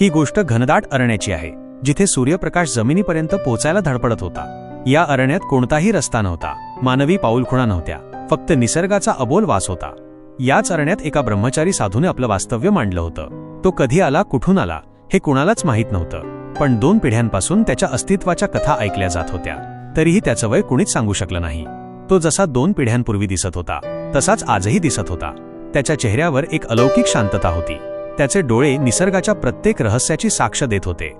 ही गोष्ट घनदाट अरण्याची आहे जिथे सूर्यप्रकाश जमिनीपर्यंत पोचायला धडपडत होता. या अरण्यात कोणताही रस्ता नव्हता मानवी पाऊलखुणा नव्हत्या फक्त निसर्गाचा अबोल वास होता. याच अरण्यात एका ब्रह्मचारी साधूने आपलं वास्तव्य मांडलं होतं. तो कधी आला कुठून आला हे कुणालाच माहीत नव्हतं. पण दोन पिढ्यांपासून त्याच्या अस्तित्वाच्या कथा ऐकल्या जात होत्या. तरीही त्याचं वय कुणीच सांगू शकलं नाही. तो जसा दोन पिढ्यांपूर्वी दिसत होता तसाच आजही दिसत होता. त्याच्या चेहऱ्यावर एक अलौकिक शांतता होती. त्याचे डोळे निसर्गाच्या प्रत्येक रहस्याची साक्ष देत होते.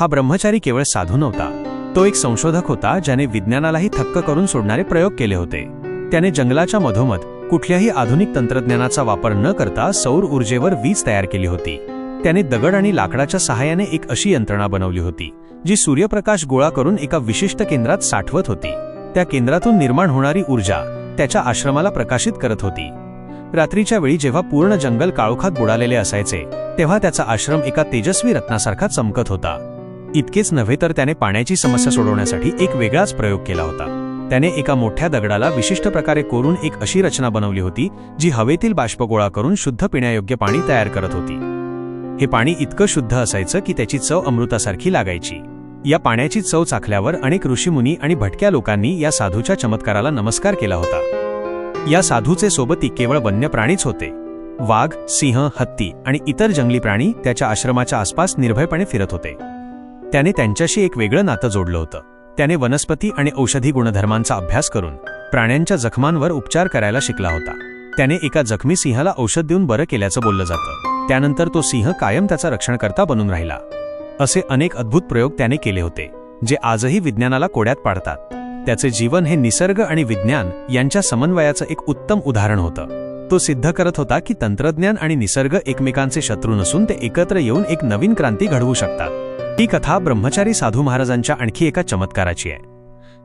हा ब्रह्मचारी केवळ साधू नव्हता. तो एक संशोधक होता ज्याने विज्ञानालाही थक्क करून सोडणारे प्रयोग केले होते. त्याने जंगलाच्या मधोमध कुठल्याही आधुनिक तंत्रज्ञानाचा वापर न करता सौर ऊर्जेवर वीज तयार केली होती. त्याने दगड आणि लाकडाच्या सहाय्याने एक अशी यंत्रणा बनवली होती जी सूर्यप्रकाश गोळा करून एका विशिष्ट केंद्रात साठवत होती. त्या केंद्रातून निर्माण होणारी ऊर्जा त्याच्या आश्रमाला प्रकाशित करत होती. रात्रीच्या वेळी जेव्हा पूर्ण जंगल काळोखात बुडालेले असायचे तेव्हा त्याचा आश्रम एका तेजस्वी रत्नासारखा चमकत होता. इतकेच नव्हे तर त्याने पाण्याची समस्या सोडवण्यासाठी एक वेगळाच प्रयोग केला होता. त्याने एका मोठ्या दगडाला विशिष्ट प्रकारे कोरून एक अशी रचना बनवली होती जी हवेतील बाष्प गोळा करून शुद्ध पिण्यायोग्य पाणी तयार करत होती. हे पाणी इतकं शुद्ध असायचं की त्याची चव अमृतासारखी लागायची. या पाण्याची चव चाखल्यावर अनेक ऋषीमुनी आणि भटक्या लोकांनी या साधूच्या चमत्काराला नमस्कार केला होता. या साधूचे सोबती केवळ वन्य प्राणीच होते. वाघ सिंह हत्ती आणि इतर जंगली प्राणी त्याच्या आश्रमाच्या आसपास निर्भयपणे फिरत होते. त्याने त्यांच्याशी एक वेगळं नातं जोडलं होतं. त्याने वनस्पती आणि औषधी गुणधर्मांचा अभ्यास करून प्राण्यांच्या जखमांवर उपचार करायला शिकला होता. त्याने एका जखमी सिंहाला औषध देऊन बरं केल्याचं बोललं जातं. त्यानंतर तो सिंह कायम त्याचा रक्षणकर्ता बनून राहिला. असे अनेक अद्भुत प्रयोग त्याने केले होते जे आजही विज्ञानाला कोड्यात पाडतात. त्याचे जीवन हे निसर्ग आणि विज्ञान यांच्या समन्वयाचं एक उत्तम उदाहरण होतं. तो सिद्ध करत होता की तंत्रज्ञान आणि निसर्ग एकमेकांचे शत्रू नसून ते एकत्र येऊन एक नवीन क्रांती घडवू शकतात. ही कथा ब्रह्मचारी साधू महाराजांच्या आणखी एका चमत्काराची आहे.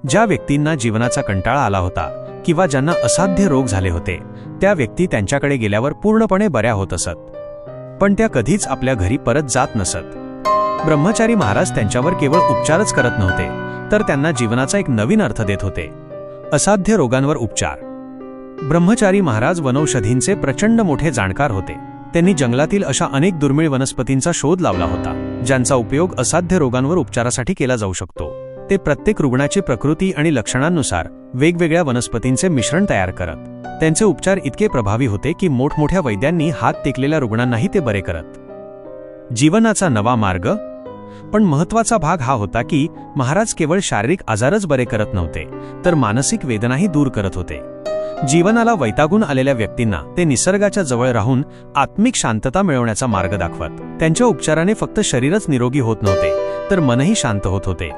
ज्या व्यक्तींना जीवनाचा कंटाळा आला होता किंवा ज्यांना असाध्य रोग झाले होते त्या व्यक्ती त्यांच्याकडे गेल्यावर पूर्णपणे बऱ्या होत असत. पण त्या कधीच आपल्या घरी परत जात नसत. ब्रह्मचारी महाराज त्यांच्यावर केवळ उपचारच करत नव्हते. तर त्यांना जीवनाचा एक नवीन अर्थ देत होते. असाध्य रोगांवर उपचार. ब्रह्मचारी महाराज वनौषधींचे प्रचंड मोठे जाणकार होते. त्यांनी जंगलातील अशा अनेक दुर्मिळ वनस्पतींचा शोध लावला होता ज्यांचा उपयोग असाध्य रोगांवर उपचारासाठी केला जाऊ शकतो. ते प्रत्येक रुग्णाची प्रकृती आणि लक्षणांनुसार वेगवेगळ्या वनस्पतींचे मिश्रण तयार करत. त्यांचे उपचार इतके प्रभावी होते की मोठमोठ्या वैद्यांनी हात टेकलेल्या रुग्णांनाही ते बरे करत. जीवनाचा नवा मार्ग पण महत्त्वाचा भाग हा होता की महाराज केवळ शारीरिक आजारच बरे करत नव्हते तर मानसिक वेदनाही दूर करत होते. जीवनाला वैतागून आलेल्या व्यक्तींना ते निसर्गाच्या जवळ राहून आत्मिक शांतता मिळवण्याचा मार्ग दाखवत. त्यांच्या उपचाराने फक्त शरीरच निरोगी होत नव्हते तर मनही शांत होत होते.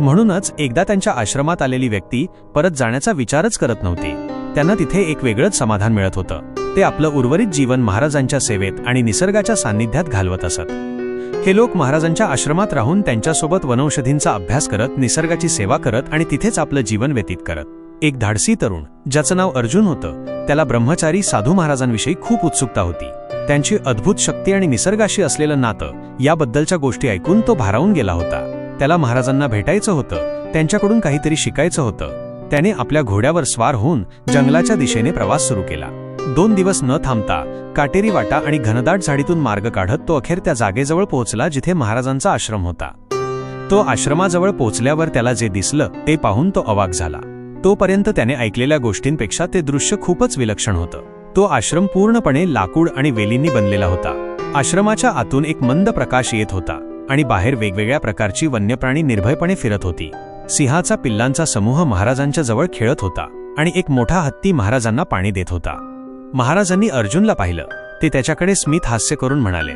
म्हणूनच एकदा त्यांच्या आश्रमात आलेली व्यक्ती परत जाण्याचा विचारच करत नव्हती. त्यांना तिथे एक वेगळंच समाधान मिळत होतं. ते आपलं उर्वरित जीवन महाराजांच्या सेवेत आणि निसर्गाच्या सान्निध्यात घालवत असत. हे लोक महाराजांच्या आश्रमात राहून त्यांच्यासोबत वनौषधींचा अभ्यास करत निसर्गाची सेवा करत आणि तिथेच आपलं जीवन व्यतीत करत. एक धाडसी तरुण ज्याचं नाव अर्जुन होतं त्याला ब्रह्मचारी साधू महाराजांविषयी खूप उत्सुकता होती. त्यांची अद्भुत शक्ती आणि निसर्गाशी असलेलं नातं याबद्दलच्या गोष्टी ऐकून तो भारावून गेला होता. त्याला महाराजांना भेटायचं होतं त्यांच्याकडून काहीतरी शिकायचं होतं. त्याने आपल्या घोड्यावर स्वार होऊन जंगलाच्या दिशेने प्रवास सुरू केला. दोन दिवस न थांबता काटेरी वाटा आणि घनदाट झाडीतून मार्ग काढत तो अखेर त्या जागेजवळ पोहोचला जिथे महाराजांचा आश्रम होता. तो आश्रमाजवळ पोहोचल्यावर त्याला जे दिसलं ते पाहून तो अवाक झाला. तोपर्यंत त्याने ऐकलेल्या गोष्टींपेक्षा ते दृश्य खूपच विलक्षण होतं. तो आश्रम पूर्णपणे लाकूड आणि वेलींनी बनलेला होता. आश्रमाच्या आतून एक मंद प्रकाश येत होता आणि बाहेर वेगवेगळ्या प्रकारची वन्यप्राणी निर्भयपणे फिरत होती. सिंहाचा पिल्लांचा समूह महाराजांच्या जवळ खेळत होता आणि एक मोठा हत्ती महाराजांना पाणी देत होता. महाराजांनी अर्जुनला पाहिलं. ते त्याच्याकडे स्मित हास्य करून म्हणाले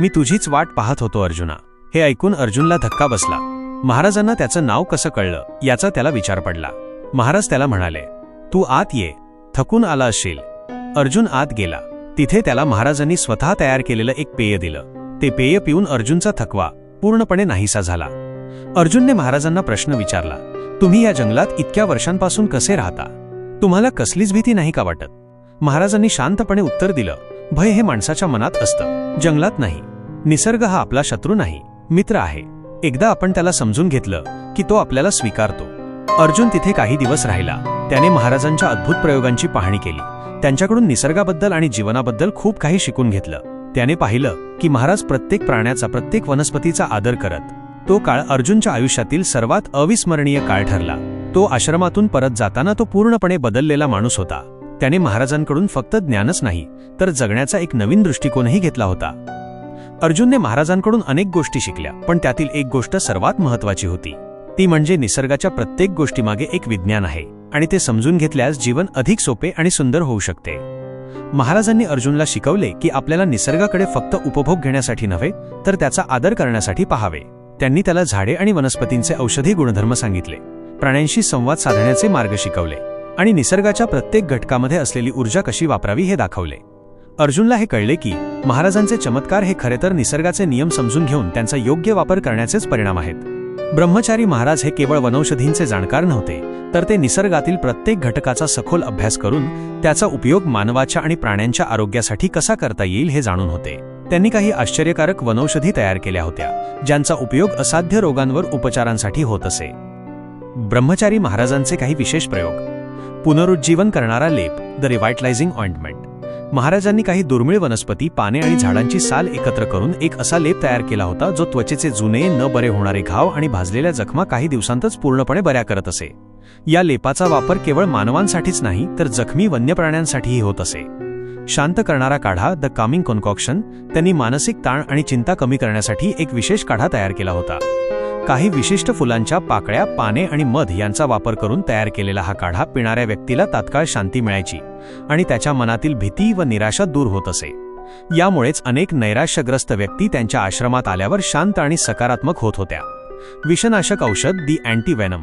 मी तुझीच वाट पाहत होतो अर्जुना. हे ऐकून अर्जुनला धक्का बसला. महाराजांना त्याचं नाव कसं कळलं याचा त्याला विचार पडला. महाराज त्याला म्हणाले तू आत ये. थकून आला असशील अर्जुन आत गेला. तिथे त्याला महाराजांनी स्वतः तयार केलेलं एक पेय दिलं. ते पेय पिऊन अर्जुनचा थकवा पूर्णपणे नाहीसा झाला. अर्जुनने महाराजांना प्रश्न विचारला तुम्ही या जंगलात इतक्या वर्षांपासून कसे राहता? तुम्हाला कसलीच भीती नाही का वाटत? महाराजांनी शांतपणे उत्तर दिलं भय हे माणसाच्या मनात असतं. जंगलात नाही. निसर्ग हा आपला शत्रू नाही. मित्र आहे. एकदा आपण त्याला समजून घेतलं की तो आपल्याला स्वीकारतो. अर्जुन तिथे काही दिवस राहिला. त्याने महाराजांच्या अद्भुत प्रयोगांची पाहणी केली. त्यांच्याकडून निसर्गाबद्दल आणि जीवनाबद्दल खूप काही शिकून घेतलं. त्याने पाहिलं की महाराज प्रत्येक प्राण्याचा प्रत्येक वनस्पतीचा आदर करत तो काळ अर्जुनच्या आयुष्यातील सर्वात अविस्मरणीय काळ ठरला. तो आश्रमातून परत जाताना तो पूर्णपणे बदललेला माणूस होता. त्याने महाराजांकडून फक्त ज्ञानच नाही तर जगण्याचा एक नवीन दृष्टिकोनही घेतला होता. अर्जुनने महाराजांकडून अनेक गोष्टी शिकल्या पण त्यातील एक गोष्ट सर्वात महत्वाची होती. ती म्हणजे निसर्गाच्या प्रत्येक गोष्टीमागे एक विज्ञान आहे आणि ते समजून घेतल्यास जीवन अधिक सोपे आणि सुंदर होऊ शकते. महाराजांनी अर्जुनला शिकवले की आपल्याला निसर्गाकडे फक्त उपभोग घेण्यासाठी नव्हे तर त्याचा आदर करण्यासाठी पाहावे. त्यांनी त्याला झाडे आणि वनस्पतींचे औषधी गुणधर्म सांगितले. प्राण्यांशी संवाद साधण्याचे मार्ग शिकवले. आणि निसर्गाच्या प्रत्येक घटकामध्ये असलेली ऊर्जा कशी वापरावी हे दाखवले. अर्जुनला हे कळले की महाराजांचे चमत्कार हे खरे तर निसर्गाचे नियम समजून घेऊन त्यांचा योग्य वापर करण्याचेच परिणाम आहेत. ब्रह्मचारी महाराज हे केवळ वनौषधींचे जाणकार नव्हते तर ते निसर्गातील प्रत्येक घटकाचा सखोल अभ्यास करून त्याचा उपयोग मानवाच्या आणि प्राण्यांच्या आरोग्यासाठी कसा करता येईल हे जाणून होते. त्यांनी काही आश्चर्यकारक वनौषधी तयार केल्या होत्या ज्यांचा उपयोग असाध्य रोगांवर उपचारांसाठी होत असे. ब्रह्मचारी महाराजांचे काही विशेष प्रयोग. पुनरुज्जीवन करणारा लेप द रिव्हायटलायझिंग ऑइंटमेंट महाराजांनी काही दुर्मिळ वनस्पती पाने आणि झाडांची साल एकत्र करून एक असा लेप तयार केला होता जो त्वचेचे जुने न बरे होणारे घाव आणि भाजलेल्या जखमा काही दिवसांतच पूर्णपणे बऱ्या करत असे. या लेपाचा वापर केवळ मानवांसाठीच नाही तर जखमी वन्य प्राण्यांसाठीही होत असे. शांत करणारा काढा द कामिंग कॉन्कॉक्शन त्यांनी मानसिक ताण आणि चिंता कमी करण्यासाठी एक विशेष काढा तयार केला होता. काही विशिष्ट फुलांच्या पाकळ्या पाने आणि मध यांचा वापर करून तयार केलेला हा काढा पिणाऱ्या व्यक्तीला तात्काळ शांती मिळायची आणि त्याच्या मनातील भीती व निराशा दूर होत असे. यामुळेच अनेक नैराश्यग्रस्त व्यक्ती त्यांच्या आश्रमात आल्यावर शांत आणि सकारात्मक होत होत्या. विषनाशक औषध दी अँटीवेनम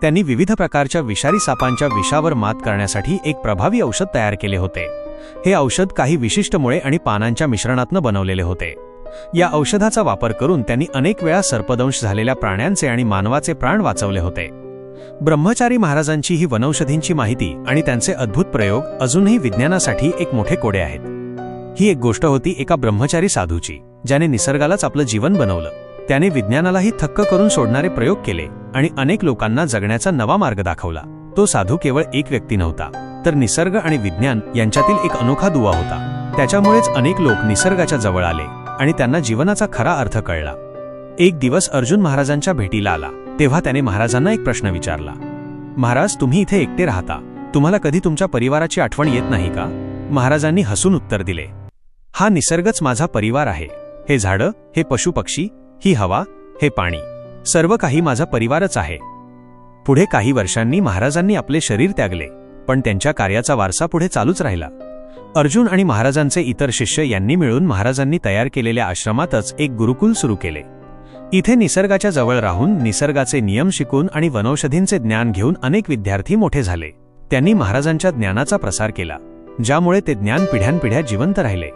त्यांनी विविध प्रकारच्या विषारी सापांच्या विषावर मात करण्यासाठी एक प्रभावी औषध तयार केले होते. हे औषध काही विशिष्ट मुळे आणि पानांच्या मिश्रणातनं बनवलेले होते. या औषधाचा वापर करून त्यांनी अनेक वेळा सर्पदंश झालेल्या प्राण्यांचे आणि मानवाचे प्राण वाचवले होते. ब्रह्मचारी महाराजांची ही वनौषधींची माहिती आणि त्यांचे अद्भुत प्रयोग अजूनही विज्ञानासाठी एक मोठे कोडे आहेत. ही एक गोष्ट होती एका ब्रह्मचारी साधूची ज्याने निसर्गालाच आपलं जीवन बनवलं. त्याने विज्ञानालाही थक्क करून सोडणारे प्रयोग केले आणि अनेक लोकांना जगण्याचा नवा मार्ग दाखवला. तो साधू केवळ एक व्यक्ती नव्हता तर निसर्ग आणि विज्ञान यांच्यातील एक अनोखा दुवा होता. त्याच्यामुळेच अनेक लोक निसर्गाच्या जवळ आले. आणि त्यांना जीवनाचा खरा अर्थ कळला. एक दिवस अर्जुन महाराजांच्या भेटीला आला. तेव्हा त्याने महाराजांना एक प्रश्न विचारला. महाराज तुम्ही इथे एकटे राहता. तुम्हाला कधी तुमच्या परिवाराची आठवण येत नाही का? महाराजांनी हसून उत्तर दिले. हा निसर्गच माझा परिवार आहे. हे झाडं हे पशुपक्षी ही हवा हे पाणी. सर्व काही माझा परिवारच आहे. पुढे काही वर्षांनी महाराजांनी आपले शरीर त्यागले पण त्यांच्या कार्याचा वारसा पुढे चालूच राहिला. अर्जुन आणि महाराजांचे इतर शिष्य यांनी मिळून महाराजांनी तयार केलेल्या आश्रमातच एक गुरुकुल सुरू केले. इथे निसर्गाच्या जवळ राहून निसर्गाचे नियम शिकून आणि वनौषधींचे ज्ञान घेऊन अनेक विद्यार्थी मोठे झाले. त्यांनी महाराजांच्या ज्ञानाचा प्रसार केला ज्यामुळे ते ज्ञान पिढ्यानपिढ्या जिवंत राहिले.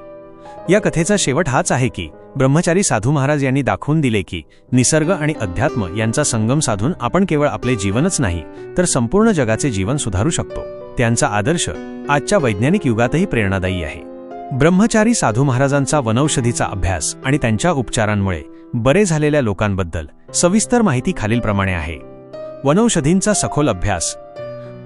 या कथेचा शेवट हाच आहे की ब्रह्मचारी साधू महाराज यांनी दाखवून दिले की निसर्ग आणि अध्यात्म यांचा संगम साधून आपण केवळ आपले जीवनच नाही तर संपूर्ण जगाचे जीवन सुधारू शकतो. त्यांचा आदर्श आजच्या वैज्ञानिक युगातही प्रेरणादायी आहे. ब्रह्मचारी साधू महाराजांचा वनौषधीचा अभ्यास आणि त्यांच्या उपचारांमुळे बरे झालेल्या लोकांबद्दल सविस्तर माहिती खालीलप्रमाणे आहे. वनौषधींचा सखोल अभ्यास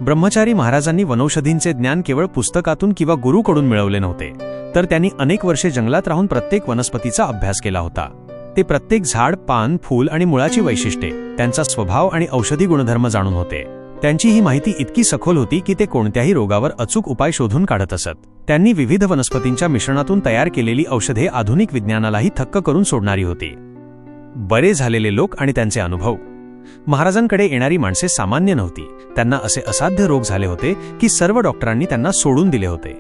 ब्रह्मचारी महाराजांनी वनौषधींचे ज्ञान केवळ पुस्तकातून किंवा गुरुकडून मिळवले नव्हते तर त्यांनी अनेक वर्षे जंगलात राहून प्रत्येक वनस्पतीचा अभ्यास केला होता. ते प्रत्येक झाड पान फूल आणि मुळाची वैशिष्ट्ये त्यांचा स्वभाव आणि औषधी गुणधर्म जाणून होते. त्यांची ही माहिती इतकी सखोल होती की ते कोणत्याही रोगावर अचूक उपाय शोधून काढत असत. त्यांनी विविध वनस्पतींच्या मिश्रणातून तयार केलेली औषधे आधुनिक विज्ञानालाही थक्क करून सोडणारी होती. बरे झालेले लोक आणि त्यांचे अनुभव. महाराजांकडे येणारी माणसे सामान्य नव्हती. त्यांना असे असाध्य रोग झाले होते की सर्व डॉक्टरांनी त्यांना सोडून दिले होते.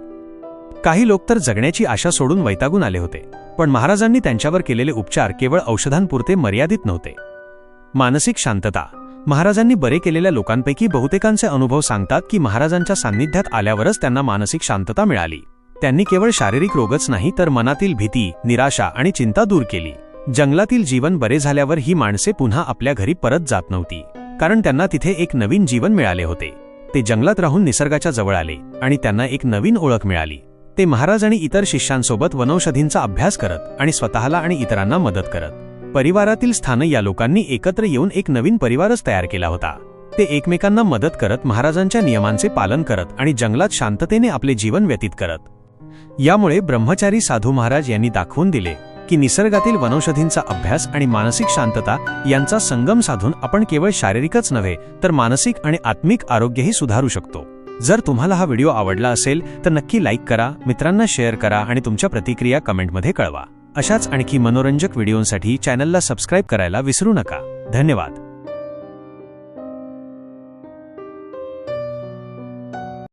काही लोक तर जगण्याची आशा सोडून वैतागून आले होते पण महाराजांनी त्यांच्यावर केलेले उपचार केवळ औषधांपुरते मर्यादित नव्हते. मानसिक शांतता. महाराजांनी बरे केलेल्या लोकांपैकी बहुतेकांचे अनुभव सांगतात की महाराजांच्या सान्निध्यात आल्यावरच त्यांना मानसिक शांतता मिळाली. त्यांनी केवळ शारीरिक रोगच नाही तर मनातील भीती निराशा आणि चिंता दूर केली. जंगलातील जीवन बरे झाल्यावर ही माणसे पुन्हा आपल्या घरी परत जात नव्हती. कारण त्यांना तिथे एक नवीन जीवन मिळाले होते. ते जंगलात राहून निसर्गाच्या जवळ आले आणि त्यांना एक नवीन ओळख मिळाली. ते महाराज आणि इतर शिष्यांसोबत वनौषधींचा अभ्यास करत आणि स्वतःला आणि इतरांना मदत करत. परिवारातील स्थान या लोकांनी एकत्र येऊन एक नवीन परिवारच तयार केला होता. ते एकमेकांना मदत करत महाराजांच्या नियमांचे पालन करत आणि जंगलात शांततेने आपले जीवन व्यतीत करत. यामुळे ब्रह्मचारी साधू महाराज यांनी दाखवून दिले की निसर्गातील वनौषधींचा अभ्यास आणि मानसिक शांतता यांचा संगम साधून आपण केवळ शारीरिकच नव्हे तर मानसिक आणि आत्मिक आरोग्यही सुधारू शकतो. जर तुम्हाला हा व्हिडिओ आवडला असेल तर नक्की लाईक करा मित्रांना शेअर करा आणि तुमच्या प्रतिक्रिया कमेंटमध्ये कळवा. अशाच आणखी मनोरंजक व्हिडिओंसाठी चॅनलला सबस्क्राईब करायला विसरू नका. धन्यवाद.